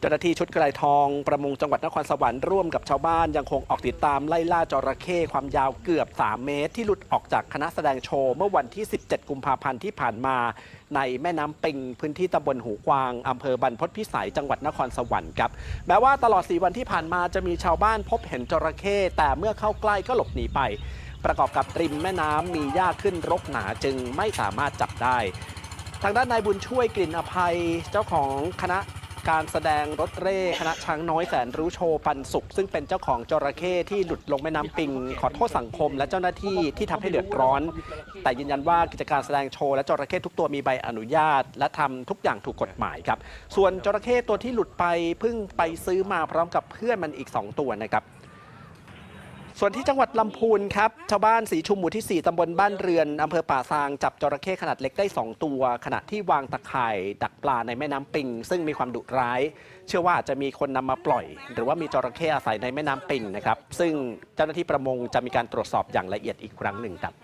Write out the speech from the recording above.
เจ้าหน้าที่ชุดกระไรทองประมงจังหวัดนครสวรรค์ร่วมกับชาวบ้านยังคงออกติดตามไล่ล่าจระเข้ความยาวเกือบ 3 เมตร ที่หลุดออกจากคณะแสดงโชว์ เมื่อวันที่ 17 กุมภาพันธ์ที่ผ่านมา ในแม่น้ำปิงพื้นที่ตำบลหูกวางอำเภอบรรพตพิสัยจังหวัดนครสวรรค์ครับแม้ว่าตลอด 4 วันที่ผ่านมาจะมีชาวบ้านพบเห็นจระเข้แต่เมื่อเข้าใกล้ก็หลบหนีไป ประกอบกับริมแม่น้ำมีหญ้าขึ้นรกหนาจึงไม่สามารถจับได้ทางด้านนายบุญช่วยกลิ่นอภัยเจ้าของคณะ การแสดงรถเร่คณะช้างน้อยแสนรู้โชว์ปันสุข ซึ่งเป็นเจ้าของจระเข้ที่หลุดลงแม่น้ำปิง ขอโทษสังคม และเจ้าหน้าที่ที่ทำให้เดือดร้อน แต่ยืนยันว่ากิจการแสดงโชว์และจระเข้ทุกตัวมีใบอนุญาต และทำทุกอย่างถูกกฎหมายครับ ส่วนจระเข้ตัวที่หลุดไปเพิ่งไปซื้อมาพร้อมกับเพื่อนมันอีก 2 ตัวนะครับ ส่วนที่จังหวัดลำพูนครับ ชาวบ้านสีชุมหมู่ที่ 4 ตำบลบ้านเรือน อำเภอป่าซาง จับจระเข้ขนาดเล็กได้ 2 ตัว ขณะที่วางตะข่ายดักปลาในแม่น้ำปิง ซึ่งมีความดุร้าย เชื่อว่าจจะมีคนนำมาปล่อย หรือว่ามีจระเข้อาศัยในแม่น้ำปิงนะครับ ซึ่งเจ้าหน้าที่ประมงจะมีการตรวจสอบอย่างละเอียดอีกครั้งหนึ่งครับ